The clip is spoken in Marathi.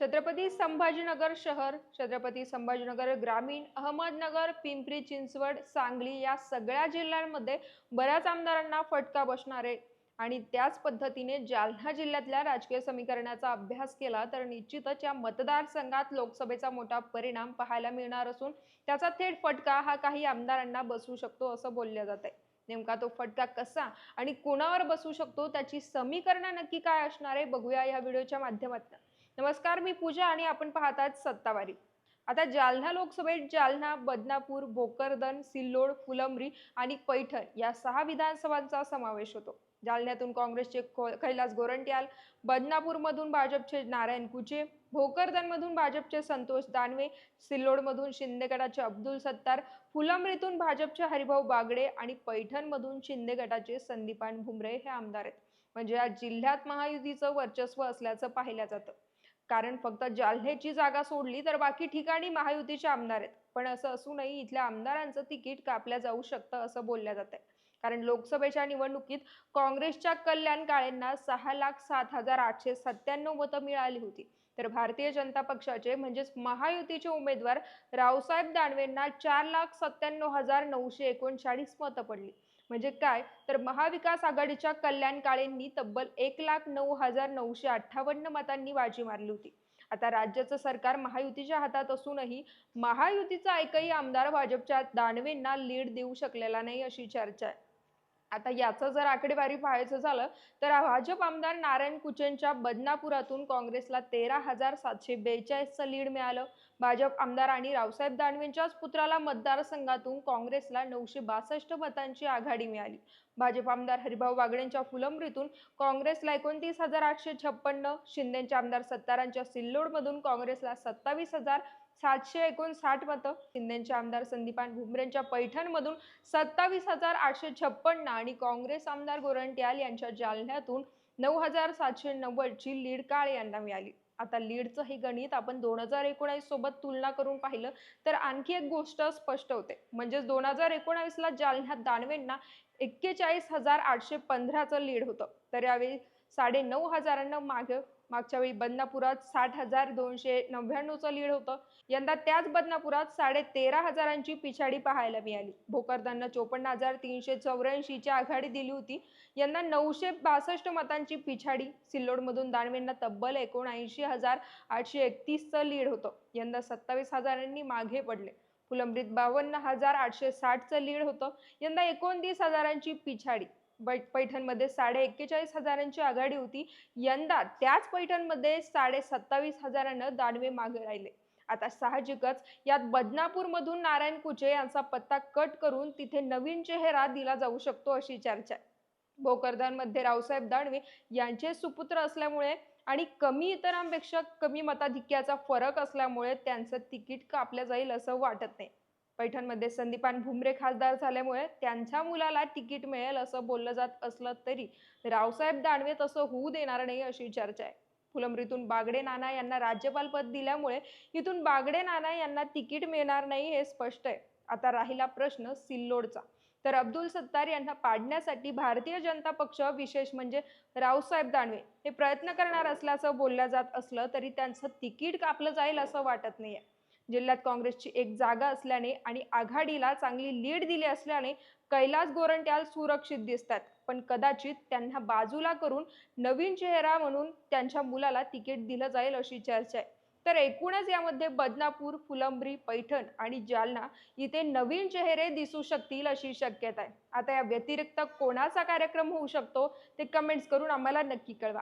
छत्रपती संभाजीनगर शहर छत्रपती संभाजीनगर ग्रामीण अहमदनगर पिंपरी चिंचवड सांगली या सगळ्या जिल्ह्यांमध्ये बऱ्याच आमदारांना फटका बसणार आहे आणि त्याच पद्धतीने जालना जिल्ह्यातल्या राजकीय समीकरणाचा अभ्यास केला तर निश्चितच या मतदारसंघात लोकसभेचा मोठा परिणाम पाहायला मिळणार असून त्याचा थेट फटका हा काही आमदारांना बसू शकतो असं बोललं जात आहे. नेमका तो फटका कसा आणि कोणावर बसू शकतो त्याची समीकरणं नक्की काय असणार आहे बघूया या व्हिडिओच्या माध्यमातून. नमस्कार मी पूजा आणि आपण पाहतात सत्तावारी. आता जालना लोकसभेत जालना बदनापूर भोकरदन सिल्लोड फुलंब्री आणि पैठण या सहा विधानसभांचा समावेश होतो. जालन्यातून काँग्रेसचे को- कैलास गोरंट्याल बदनापूरमधून भाजपचे नारायण कुचे भोकरदनमधून भाजपचे संतोष दानवे सिल्लोडमधून शिंदे गटाचे अब्दुल सत्तार फुलंब्रीतून भाजपचे हरिभाऊ बागडे आणि पैठणमधून शिंदे गटाचे संदीपान भुमरे हे आमदार आहेत. म्हणजे या जिल्ह्यात महायुतीचं वर्चस्व असल्याचं पाहिलं जातं. कारण फक्त जालन्याची जागा सोडली तर बाकी ठिकाणी महायुतीचे आमदार आहेत. पण असं असूनही इथल्या आमदारांचं तिकीट कापल्या जाऊ शकतं असं बोलल्या जात आहे कारण लोकसभेच्या निवडणुकीत काँग्रेसच्या कल्याण काळेंना सहा लाख सात हजार आठशे सत्त्याण्णव मतं मिळाली होती. तर भारतीय जनता पक्षाचे म्हणजेच महायुतीचे उमेदवार रावसाहेब दानवेंना चार लाख सत्त्याण्णव हजार नऊशे एकोणचाळीस मतं पडली. म्हणजे काय? तर महाविकास आघाडीच्या कल्याण काळेंनी तब्बल एक लाख नऊ हजार नऊशे अठ्ठावन्न मतांनी बाजी मारली होती. आता राज्याचं सरकार महायुतीच्या हातात असूनही महायुतीचा एकही आमदार भाजपच्या दानवेंना लीड देऊ शकलेला नाही अशी चर्चा आहे. आता याचं जर आकडेवारी पाहायचं झालं तर भाजप आमदार नारायण कुचेंच्या बदनापुरातून काँग्रेसला तेरा हजार सातशे बेचाळीसचं लीड मिळालं. भाजप आमदार आणि रावसाहेब दानवेंच्याच पुत्राला मतदारसंघातून काँग्रेसला नऊशे बासष्ट मतांची आघाडी मिळाली. भाजप आमदार हरिभाऊ बागडेंच्या फुलंब्रीतून काँग्रेसला एकोणतीस हजार आठशे छप्पन्न शिंदेच्या आमदार सत्तारांच्या सिल्लोडमधून काँग्रेसला सत्तावीस हजार सातशे एकोणसाठ मतं. शिंदेचे आमदार संदीपान भुमरेंच्या पैठणमधून सत्तावीस हजार आठशे छप्पन्न आणि काँग्रेस आमदार गोरंट्याल यांच्या जालन्यातून नऊ हजार सातशे नव्वदची लीड काळे यांना मिळाली. आता लीडचं हे गणित आपण दोन हजार एकोणावीस सोबत तुलना करून पाहिलं तर आणखी एक गोष्ट स्पष्ट होते. म्हणजेच दोन हजार एकोणावीसला जालन्यात दानवेंना एक्केचाळीस हजार आठशे पंधराचं लीड होतं. तर यावेळी साडे नऊ हजारांना मागे मागच्या वेळी बदनापुरात साठ हजार दोनशे नव्याण्णवचं लीड होतं. यंदा त्याच बदनापुरात साडे तेरा हजारांची पिछाडी पाहायला मिळाली. भोकरदांना चोपन्न हजार तीनशे चौऱ्याऐंशीची आघाडी दिली होती. यंदा नऊशे बासष्ट मतांची पिछाडी. सिल्लोडमधून दानवेंना तब्बल एकोणऐंशी हजार आठशे एकतीसचं लीड होतं. यंदा सत्तावीस हजारांनी मागे पडले. फुलंब्रीत बावन्न हजार आठशे साठचं लीड होतं. यंदा एकोणतीस हजारांची पिछाडी. बै पैठणमध्ये साडे एक्केचाळीस हजारांची आघाडी होती. यंदा त्याच पैठणमध्ये साडे सत्तावीस हजारानं दानवे मागे राहिले. आता साहजिकच यात बदनापूरमधून नारायण कुचे यांचा पत्ता कट करून तिथे नवीन चेहरा दिला जाऊ शकतो अशी चर्चा आहे. भोकरदानमध्ये रावसाहेब दानवे यांचे सुपुत्र असल्यामुळे आणि कमी इतरांपेक्षा कमी मताधिक्याचा फरक असल्यामुळे त्यांचं तिकीट कापलं जाईल असं वाटत नाही. पैठणमध्ये संदीपान भुमरे खासदार झाल्यामुळे त्यांच्या मुलाला तिकीट मिळेल असं बोललं जात असलं तरी रावसाहेब दानवे तसं होऊ देणार नाही अशी चर्चा आहे. फुलंब्रीतून बागडे नाना यांना राज्यपाल पद दिल्यामुळे इथून बागडे नाना यांना तिकीट मिळणार नाही हे स्पष्ट आहे. आता राहिला प्रश्न सिल्लोडचा. तर अब्दुल सत्तार यांना पाडण्यासाठी भारतीय जनता पक्ष विशेष म्हणजे रावसाहेब दानवे हे प्रयत्न करणार असल्याचं बोललं जात असलं तरी त्यांचं तिकीट कापलं जाईल असं वाटत नाहीये. जिल्ह्यात काँग्रेसची एक जागा असल्याने आणि आघाडीला चांगली लीड दिली असल्याने कैलास गोरंट्याल सुरक्षित दिसतात. पण कदाचित त्यांना बाजूला करून नवीन चेहरा म्हणून त्यांच्या मुलाला तिकीट दिलं जाईल अशी चर्चा आहे. तर एकूणच यामध्ये बदनापूर फुलंब्री पैठण आणि जालना इथे नवीन चेहरे दिसू शकतील अशी शक्यता आहे. आता या व्यतिरिक्त कोणाचा कार्यक्रम होऊ शकतो ते कमेंट्स करून आम्हाला नक्की कळवा.